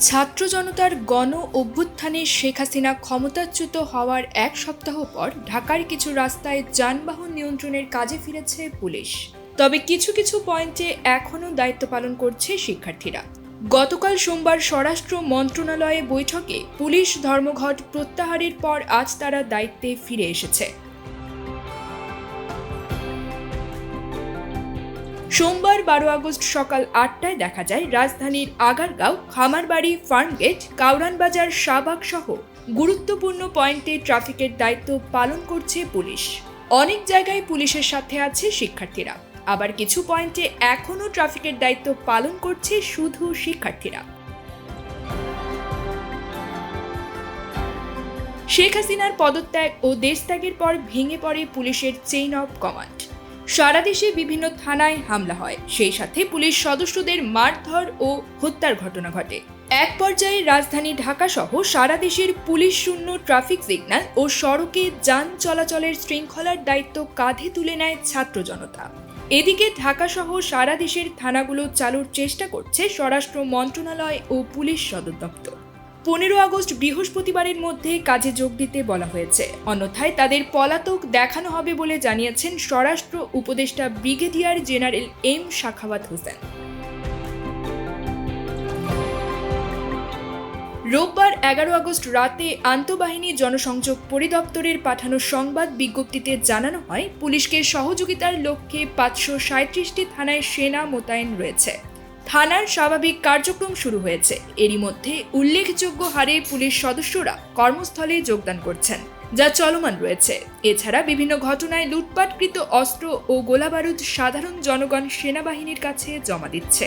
ছাত্র জনতার গণ অভ্যুত্থানে শেখ হাসিনা ক্ষমতাচ্যুত হওয়ার এক সপ্তাহ পর ঢাকার কিছু রাস্তায় যানবাহন নিয়ন্ত্রণের কাজে ফিরেছে পুলিশ। তবে কিছু কিছু পয়েন্টে এখনও দায়িত্ব পালন করছে শিক্ষার্থীরা। গতকাল সোমবার স্বরাষ্ট্র মন্ত্রণালয়ে বৈঠকে পুলিশ ধর্মঘট প্রত্যাহারের পর আজ তারা দায়িত্বে ফিরে এসেছে। সোমবার বারো আগস্ট সকাল আটটায় দেখা যায় রাজধানীর আগারগাঁও খামারবাড়ি, ফার্মগেট কাউরান বাজার শাহবাগ সহ গুরুত্বপূর্ণ পয়েন্টে ট্রাফিকের দায়িত্ব পালন করছে পুলিশ। অনেক জায়গায় পুলিশের সাথে আছে শিক্ষার্থীরা। আবার কিছু পয়েন্টে এখনও ট্রাফিকের দায়িত্ব পালন করছে শুধু শিক্ষার্থীরা। শেখ হাসিনার পদত্যাগ ও দেশত্যাগের পর ভেঙে পড়ে পুলিশের চেইন অফ কমান্ড সারা দেশে বিভিন্ন থানায় হামলা হয়। সেই সাথে পুলিশ সদস্যদের মারধর ও হত্যার ঘটনা ঘটে। এক পর্যায়ে রাজধানী ঢাকা সহ সারা দেশের পুলিশ শূন্য ট্রাফিক সিগন্যাল ও সড়কে যান চলাচলের শৃঙ্খলার দায়িত্ব কাঁধে তুলে নেয় ছাত্র জনতা। এদিকে ঢাকা সহ সারা দেশের থানাগুলো চালুর চেষ্টা করছে স্বরাষ্ট্র মন্ত্রণালয় ও পুলিশ সদর দপ্তর। পনেরো আগস্ট বৃহস্পতিবারের মধ্যে কাজে যোগ দিতে বলা হয়েছে। অন্যথায় তাদের পলাতক দেখানো হবে বলে জানিয়েছেন স্বরাষ্ট্র উপদেষ্টা brigadier general M Sakhawat Hossain. রোববার এগারো আগস্ট রাতে আন্তঃবাহিনী জনসংযোগ পরিদপ্তরের পাঠানো সংবাদ বিজ্ঞপ্তিতে জানানো হয়, পুলিশকে সহযোগিতার লক্ষ্যে পাঁচশো সাঁত্রিশটি থানায় সেনা মোতায়েন রয়েছে। থানার স্বাভাবিক কার্যক্রম শুরু হয়েছে। এরই মধ্যে উল্লেখযোগ্য হারে পুলিশ সদস্যরা কর্মস্থলে যোগদান করছেন, যা চলমান রয়েছে। এছাড়া বিভিন্ন ঘটনায় লুটপাটকৃত অস্ত্র ও গোলাবারুদ সাধারণ জনগণ সেনাবাহিনীর কাছে জমা দিচ্ছে।